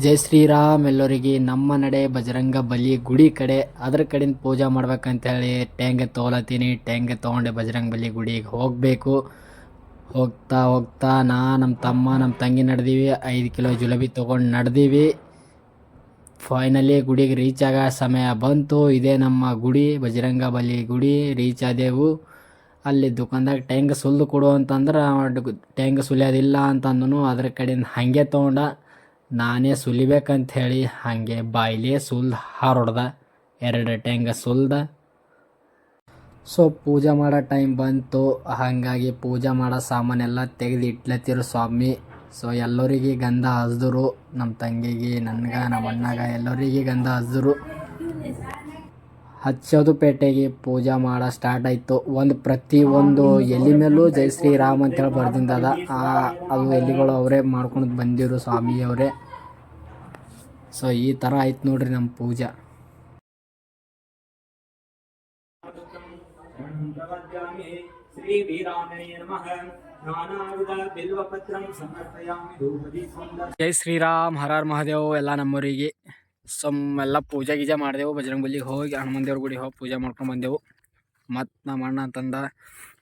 ಜೈ ಶ್ರೀರಾಮ್ ಎಲ್ಲರಿಗೆ. ನಮ್ಮ ನಡೆ ಬಜರಂಗ ಬಲಿ ಗುಡಿ ಕಡೆ. ಅದ್ರ ಕಡೆಯಿಂದ ಪೂಜೆ ಮಾಡ್ಬೇಕಂತ ಹೇಳಿ ಟ್ಯಾಂಗ್ ತೋಲತ್ತೀನಿ ಟ್ಯಾಂಗ್ ತೊಗೊಂಡೆ ಬಜರಂಗ ಬಲಿ ಗುಡಿಗೆ ಹೋಗಬೇಕು. ಹೋಗ್ತಾ ಹೋಗ್ತಾ ನಾ ನಮ್ಮ ತಮ್ಮ ನಮ್ಮ ತಂಗಿ ನಡೆದೀವಿ. ಐದು ಕಿಲೋ ಜುಲಬಿ ತೊಗೊಂಡು ನಡೆದೀವಿ. ಫೈನಲಿ ಗುಡಿಗೆ ರೀಚ್ ಆಗೋ ಸಮಯ ಬಂತು. ಇದೇ ನಮ್ಮ ಗುಡಿ, ಬಜರಂಗ ಬಲಿ ಗುಡಿ. ರೀಚ್ ಆದೆವು. ಅಲ್ಲಿ ದುಕಾನ್ದಾಗ ಟ್ಯಾಂಗ್ ಸುಲ್ದು ಕೊಡು ಅಂತಂದ್ರೆ, ಟ್ಯಾಂಗ್ ಸುಲಿಯೋದಿಲ್ಲ ಅಂತಂದನು. ಅದ್ರ ಕಡೆಯಿಂದ ಹಾಗೆ ತೊಗೊಂಡ. ನಾನೇ ಸುಲಿಬೇಕಂತ ಹೇಳಿ ಹಾಗೆ ಬಾಯಿಲೇ ಸುಲ್ದು ಹಾರೊಡ್ದ, ಎರಡು ಟೆಂಗ ಸುಲ್ದ. ಸೊ ಪೂಜೆ ಮಾಡೋ ಟೈಮ್ ಬಂತು, ಹಾಗಾಗಿ ಪೂಜೆ ಮಾಡೋ ಸಾಮಾನೆಲ್ಲ ತೆಗೆದು ಇಟ್ಲತ್ತಿರು ಸ್ವಾಮಿ. ಸೊ ಎಲ್ಲರಿಗೆ ಗಂಧ ಹಸಿದ್ರು ನಮ್ಮ ತಂಗಿಗೆ, ನನಗ ನಮ್ಮ ಅಣ್ಣಗ ಎಲ್ಲರಿಗೆ ಗಂಧ ಹಚ್ದರು ಹಚ್ಚೋದು ಪೇಟೆಗೆ ಪೂಜೆ ಮಾಡೋ ಸ್ಟಾರ್ಟ್ ಆಯಿತು. ಒಂದು ಪ್ರತಿ ಒಂದು ಎಲ್ಲಿ ಮೇಲೂ ಜೈ ಶ್ರೀರಾಮ್ ಅಂತೇಳಿ ಬರ್ದಿಂದದ ಅದು. ಎಲೆಗಳು ಅವರೇ ಮಾಡ್ಕೊಂಡು ಬಂದಿರು ಸ್ವಾಮಿಯವರೇ ಸೊ ಈ ಥರ ಆಯ್ತು ನೋಡ್ರಿ ನಮ್ಮ ಪೂಜೆ. ಜೈ ಶ್ರೀರಾಮ್ ಹರಾರ್ ಮಹಾದೇವ್ ಎಲ್ಲ ನಮ್ಮೂರಿಗೆ. ಸಮ್ ಎಲ್ಲ ಪೂಜೆ ಗೀಜೆ ಮಾಡಿದೆವು, ಬಜರಂಗ್ ಬಲಿಗೆ ಹೋಗಿ ಹನುಮಾನ್ ದೇವ್ರ ಗುಡಿಗೆ ಹೋಗಿ ಪೂಜೆ ಮಾಡ್ಕೊಂಡು ಬಂದೆವು. ಮತ್ತು ನಮ್ಮ ಅಣ್ಣ ಅಂತಂದ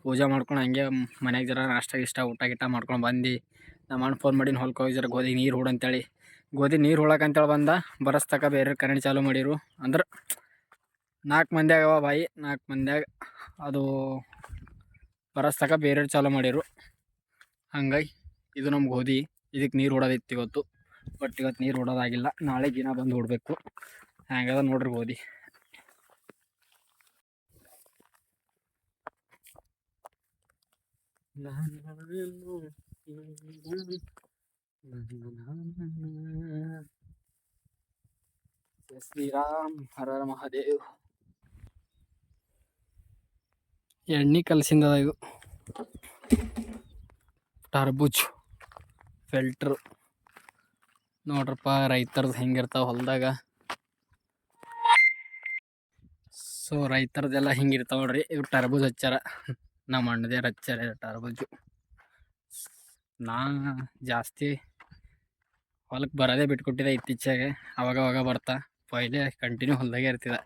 ಪೂಜೆ ಮಾಡ್ಕೊಂಡು ಹಂಗೆ ಮನೆಗೆ ಜರ ನಾಷ್ಟ ಗಿಷ್ಟ ಊಟ ಗಿಟ ಮಾಡ್ಕೊಂಡು ಬಂದು. ನಮ್ಮ ಅಣ್ಣ ಫೋನ್ ಮಾಡಿನ, ಹೊಲ್ಕೆ ಹೋಗಿ ಜರ ಗೋಧಿ ನೀರು ಹೂಡು ಅಂತೇಳಿ ಗೋಧಿ ನೀರು ಹೊಳಕಂತೇಳಿ ಬಂದ, ಬರಸ್ತಕ ಬೇರೆ ಕರೆಂಟ್ ಚಾಲು ಮಾಡಿರು. ಅಂದ್ರೆ ನಾಲ್ಕು ಮಂದಿ ಅವ ಬಾಯಿ ನಾಲ್ಕು ಮಂದ್ಯಾಗ ಅದು ಬರಸ್ತಕ ಬೇರೆ ಚಾಲೂ ಮಾಡಿರು. ಹಂಗಾಗಿ ಇದು ನಮ್ಮ ಗೋಧಿ ಇದಕ್ಕೆ ನೀರು ಹೊಡೋದಿತ್ತು ಇವತ್ತು. ಬಟ್ ಇವತ್ತು ನೀರು ಹೊಡೋದಾಗಿಲ್ಲ ನಾಳೆ ದಿನ ಬಂದು ಹೊಡಬೇಕು ಹ್ಯಾಂಗದ ನೋಡ್ರಿ ಗೋಧಿ. ಶ್ರೀರಾಮ್, ಹರ ಮಹಾದೇವ್. ಎಣ್ಣೆ ಕಲಸಿಂದ ಇದು. ಟರ್ಬುಜ್, ಫಿಲ್ಟ್ರು. ನೋಡ್ರಪ್ಪ ರೈತರದ್ದು ಹೆಂಗಿರ್ತಾವ ಹೊಲದಾಗ. ಸೊ ರೈತರದೆಲ್ಲ ಹಿಂಗಿರ್ತಾವ ನೋಡ್ರಿ ಇವು ಟರ್ಬೂಜ್ ಹಚ್ಚಾರ ನಮ್ಮ ಅಣ್ಣದೇ ಹಚ್ಚಾರ ಟರ್ಬೂಜು. ನಾ ಜಾಸ್ತಿ ಹೊಲಕ್ಕೆ ಬರೋದೇ ಬಿಟ್ಕೊಟ್ಟಿದ್ದೆ ಇತ್ತೀಚೆಗೆ ಅವಾಗ ಅವಾಗ ಬರ್ತಾ, ಪೈಲೆ ಕಂಟಿನ್ಯೂ ಹೊಲದಾಗೆ ಇರ್ತಿದ್ದ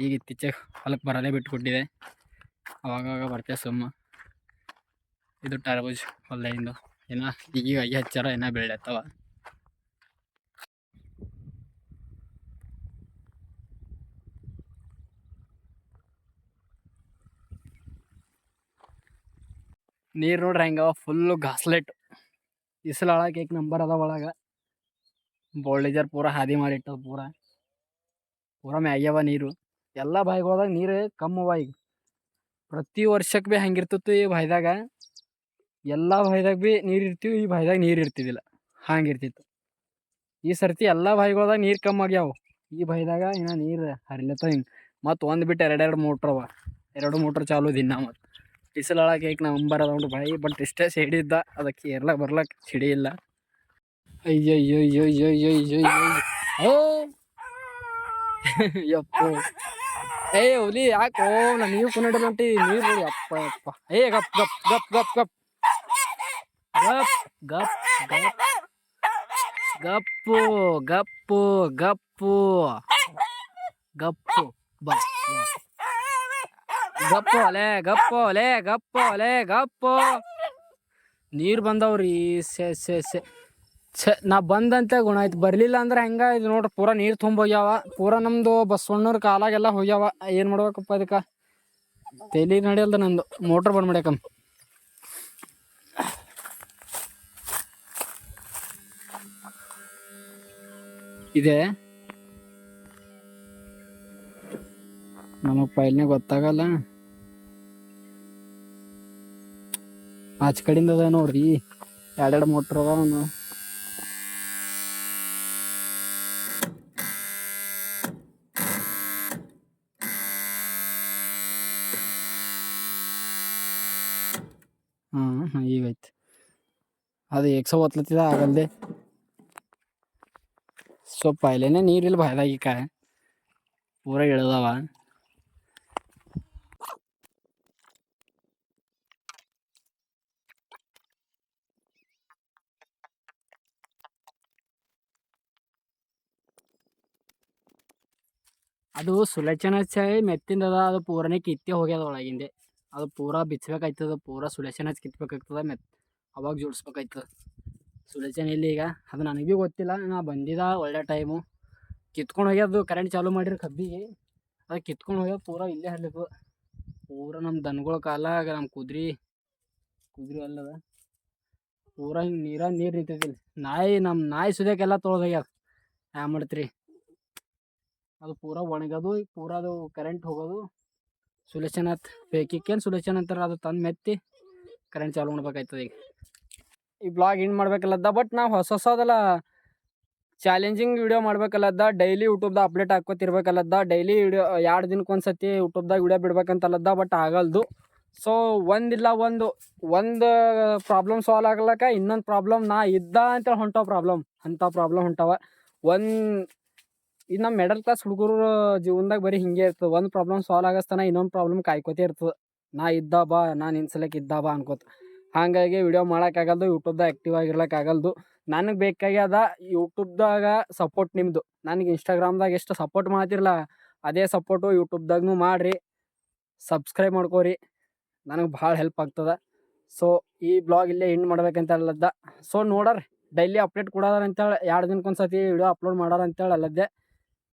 ಈಗ ಇತ್ತೀಚೆಗೆ ಹೊಲಕ್ಕೆ ಬರೋದೇ ಬಿಟ್ಕೊಟ್ಟಿದೆ. ಅವಾಗವಾಗ ಅವಾಗ ಬರ್ತೇವೆ ಸುಮ್ಮ. ಇದು ಟರ್ಬೂಜ್ ಹೊಲದಿಂದ ಏನ ಈಗ ಹಚ್ಚಾರ ಏನ ಬೆಳೆಯತ್ತವ. ನೀರು ನೋಡ್ರಿ ಹೆಂಗವ ಫುಲ್ಲು ಘಾಸ್ಲೆಟ್ ಇಸಲಾಳಕ್ಕೆ ಏಕ್ ನಂಬರ್ ಅದ ಒಳಗೆ. ಬೋಲ್ಡೇಜರ್ ಪೂರ ಹಾದಿ ಮಾಡಿಟ್ಟದ ಪೂರ. ಪೂರ ಮ್ಯಾಗ್ಯಾವ ನೀರು. ಎಲ್ಲ ಬಾಯಿಗಳದಾಗ ನೀರು ಕಮ್ಮವ ಈಗ. ಪ್ರತಿ ವರ್ಷಕ್ಕೆ ಭೀ ಹಂಗಿರ್ತಿತ್ತು ಈ ಬಾಯ್ದಾಗ. ಎಲ್ಲ ಬಾಯ್ದಾಗ ಭೀ ನೀರು ಇರ್ತೀವಿ, ಈ ಬಾಯ್ದಾಗ ನೀರು ಇರ್ತಿದ್ದಿಲ್ಲ ಹಂಗಿರ್ತಿತ್ತು ಈ ಸರ್ತಿ ಎಲ್ಲ ಬಾಯಿಗಳದಾಗ ನೀರು ಕಮ್ಮಿ ಆಗ್ಯಾವ. ಈ ಬಾಯ್ದಾಗ ಇನ್ನು ನೀರು ಹರಿಲತ್ತ ಹಿಂಗೆ. ಮತ್ತು ಒಂದು ಬಿಟ್ಟು ಎರಡೆರಡು ಮೋಟ್ರ್ ಅವ. ಎರಡು ಮೋಟ್ರ್ ಚಾಲು ದಿನ ಮತ್ತು. ಬಿಸಿಲೊಳಗೆ ಈಗ ನಂಬರ್ ಅದ ನೋಡಿ ಬಾಯಿ ಬಟ್ ಇಷ್ಟೇ ಸಿಡಿದ್ದ ಅದಕ್ಕೆ ಎಲ್ಲ ಬರ್ಲಕ್ ಸಿಡಿಯಿಲ್ಲ ಇಲ್ಲ ಅಯ್ಯೋ ಅಯ್ಯೋ ಅಯ್ಯೋ ಅಯ್ಯೋ ಅಯ್ಯೋ ಅಯ್ಯೋ ಅಯ್ಯೋ ಓ ಯಪ್ಪೋ ಏ ಹುಲಿ ಯಾಕೋ ನಾ ನೀವು ಕುನ್ನಡ ಹೊಂಟಿ ನೀರು ಅಪ್ಪ ಅಪ್ಪ ಏ ಗಪ್ ಗಪ್ ಗಪ್ ಗಪ್ ಗಪ್ ಗಪ್ ಗಪ್ ಗಪ್ ಗಪ್ಪು ಗಪ್ಪು ಗಪ್ಪು ಗಪ್ಪು ಬಾ. ಗಪ್ಪು ಅಲೆ ಗಪ್ಪು ಅಲೆ ಗಪ್ಪು ಅಲೆ, ಗಪ್ಪು. ನೀರು ಬಂದವ್ರಿ ಸೆ ಸೆ ಸೆ ಛೆ, ನಾ ಬಂದಂತೆ ಗುಣ ಆಯ್ತು. ಬರಲಿಲ್ಲ ಅಂದ್ರೆ ಹೆಂಗೆ ಇದು ನೋಡ್ರಿ, ಪೂರ ನೀರು ತುಂಬೋಗ್ಯಾವ ಪೂರ ನಮ್ಮದು ಬಸವಣ್ಣವ್ರ ಕಾಲಾಗೆಲ್ಲ ಹೋಗ್ಯಾವ. ಏನು ಮಾಡ್ಬೇಕಪ್ಪ ಅದಕ್ಕೆ ತೆಲಿ ನಡೆಯಲ್ದ ನಂದು. ಮೋಟ್ರ್ ಬಂದ್ ಮಾಡ್ಯಾಕಮ್ಮ ಇದೆ. ನಮಗೆ ಪೈಲ್ನೇ ಗೊತ್ತಾಗಲ್ಲ. ಆಚ ಕಡಿಂದ ಅದ ನೋಡ್ರಿ. ಎರಡೆರಡು ಮೋಟ್ರ್ ಅದ ಅವನು ಹಾಂ ಹಾಂ ಈಗೈತೆ ಅದು ಎಕ್ಸೋ ಒತ್ಲತ್ತಿದ ಆಗಲ್ದೆ. ಸೊ ಪೈಲೇನೆ ನೀರಿಲ್ಲ ಬಾಯ್ದಾಗ ಈಗ. ಪೂರ ಇಳ್ದವ. ಅದು ಸುಲಚನ ಹಚ್ಚಿ ಮೆತ್ತಿಂದದ, ಅದು ಪೂರನೇ ಕಿತ್ತೆ ಹೋಗ್ಯದ ಒಳಗಿಂದೆ. ಅದು ಪೂರಾ ಬಿಚ್ಚಬೇಕಾಯ್ತದ ಪೂರಾ ಸುಲಚನ ಕಿತ್ಬೇಕಾಗ್ತದ ಮೆತ್, ಅವಾಗ ಜೋಡಿಸ್ಬೇಕಾಯ್ತದ. ಸುಲಚನ ಇಲ್ಲಿ ಈಗ? ಅದು ನನಗೆ ಭೀ ಗೊತ್ತಿಲ್ಲ, ನಾ ಬಂದಿದ ಒಳ್ಳೆ ಟೈಮು ಕಿತ್ಕೊಂಡು ಹೋಗ್ಯದು ಕರೆಂಟ್ ಚಾಲೂ ಮಾಡಿರಿ ಕಬ್ಬಿಗೆ. ಅದು ಕಿತ್ಕೊಂಡು ಹೋಗ್ಯದ, ಪೂರ ಇಲ್ಲೇ ಹರ್ಲಿತ್ತು ಪೂರ ನಮ್ಮ ದನಗಳ ಕಾಲ ನಮ್ಮ ಕುದ್ರಿ ಕುದ್ರಿ ಅಲ್ಲದ. ಪೂರ ಹಿಂಗೆ ನೀರ, ನೀರು ನಿಂತೈತಿಲ್ಲ ನಾಯಿ ನಮ್ಮ ನಾಯಿ ಸುದ್ಯಕ್ಕೆಲ್ಲ ತೊಳ್ದೋಗ್ಯದ ಹ್ಯಾ ಮಾಡ್ತೀರಿ? ಅದು ಪೂರ ಒಣಗೋದು, ಪೂರ ಅದು ಕರೆಂಟ್ ಹೋಗೋದು. ಸುಲೇಷನ್ ಆತ್ ಬೇಕಿಕ್ಕೇನು ಸುಲೇಷನ್ ಅಂತಾರೆ ಅದು ತಂದು ಮೆತ್ತಿ ಕರೆಂಟ್ ಚಾಲು ಮಾಡ್ಬೇಕಾಯ್ತದೆ ಈಗ. ಈ ಬ್ಲಾಗ್ ಏನು ಮಾಡ್ಬೇಕಲ್ಲದ ಬಟ್ ನಾವು ಹೊಸ ಹೊಸದೆಲ್ಲ ಚಾಲೆಂಜಿಂಗ್ ವಿಡಿಯೋ ಮಾಡ್ಬೇಕಲ್ಲದ ಡೈಲಿ ಯೂಟ್ಯೂಬ್ದಾಗ ಅಪ್ಡೇಟ್ ಹಾಕೋತಿರ್ಬೇಕಲ್ಲದ ಡೈಲಿ ವಿಡಿಯೋ ಎರಡು ದಿನಕ್ಕೆ ಒಂದು ಸತಿ ಯೂಟ್ಯೂಬ್ದಾಗ ವಿಡಿಯೋ ಬಿಡ್ಬೇಕಂತಲ್ಲದ ಬಟ್ ಆಗಲ್ದು. ಸೊ ಒಂದಿಲ್ಲ ಒಂದು ಒಂದು ಪ್ರಾಬ್ಲಮ್ ಸಾಲ್ವ್ ಆಗ್ಲಕ್ಕ ಇನ್ನೊಂದು ಪ್ರಾಬ್ಲಮ್ ನಾ ಇದ್ದ ಅಂತೇಳಿ ಹೊಂಟವ ಪ್ರಾಬ್ಲಮ್ ಅಂಥ ಪ್ರಾಬ್ಲಮ್ ಹೊಂಟವ. ಒಂದು ಇದು ನಮ್ಮ ಮಿಡಲ್ ಕ್ಲಾಸ್ ಹುಡುಗರು ಜೀವನದಾಗ ಬರೀ ಹಿಂಗೆ ಇರ್ತದೆ. ಒಂದು ಪ್ರಾಬ್ಲಮ್ ಸಾಲ್ವ್ ಆಗಸ್ತನ ಇನ್ನೊಂದು ಪ್ರಾಬ್ಲಮ್ ಕಾಯ್ಕೋತೇ ಇರ್ತದೆ. ನಾ ಇದ್ದ ಬಾ, ನಾ ನಿನ್ಸಲಕ್ಕೆ ಇದ್ದ ಬಾ ಅನ್ಕೋತ. ಹಾಗಾಗಿ ವಿಡಿಯೋ ಮಾಡೋಕ್ಕಾಗಲ್ದು ಯೂಟ್ಯೂಬ್ದಾಗ ಆ್ಯಕ್ಟಿವ್ ಆಗಿರ್ಲಿಕ್ಕಾಗಲ್ದು ನನಗೆ ಬೇಕಾಗ್ಯದ ಯೂಟ್ಯೂಬ್ದಾಗ ಸಪೋರ್ಟ್ ನಿಮ್ಮದು ನನಗೆ ಇನ್ಸ್ಟಾಗ್ರಾಮ್ದಾಗ ಎಷ್ಟು ಸಪೋರ್ಟ್ ಮಾಡ್ತಿರಲ್ಲ ಅದೇ ಸಪೋರ್ಟು ಯೂಟ್ಯೂಬ್ದಾಗೂ ಮಾಡಿರಿ. ಸಬ್ಸ್ಕ್ರೈಬ್ ಮಾಡ್ಕೋರಿ. ನನಗೆ ಭಾಳ ಹೆಲ್ಪ್ ಆಗ್ತದೆ. ಸೊ ಈ ಬ್ಲಾಗ್ ಇಲ್ಲೇ ಎಂಡ್ ಮಾಡ್ಬೇಕಂತ ಅಲ್ಲದ್ದ ಸೊ ನೋಡರ್ ಡೈಲಿ ಅಪ್ಡೇಟ್ ಕೊಡೋದಾರ ಅಂತೇಳಿ, ಎರಡು ದಿನಕ್ಕೊಂದ್ಸತಿ ವಿಡಿಯೋ ಅಪ್ಲೋಡ್ ಮಾಡೋರಂತೇಳಿ ಅಲ್ಲದ್ದೆ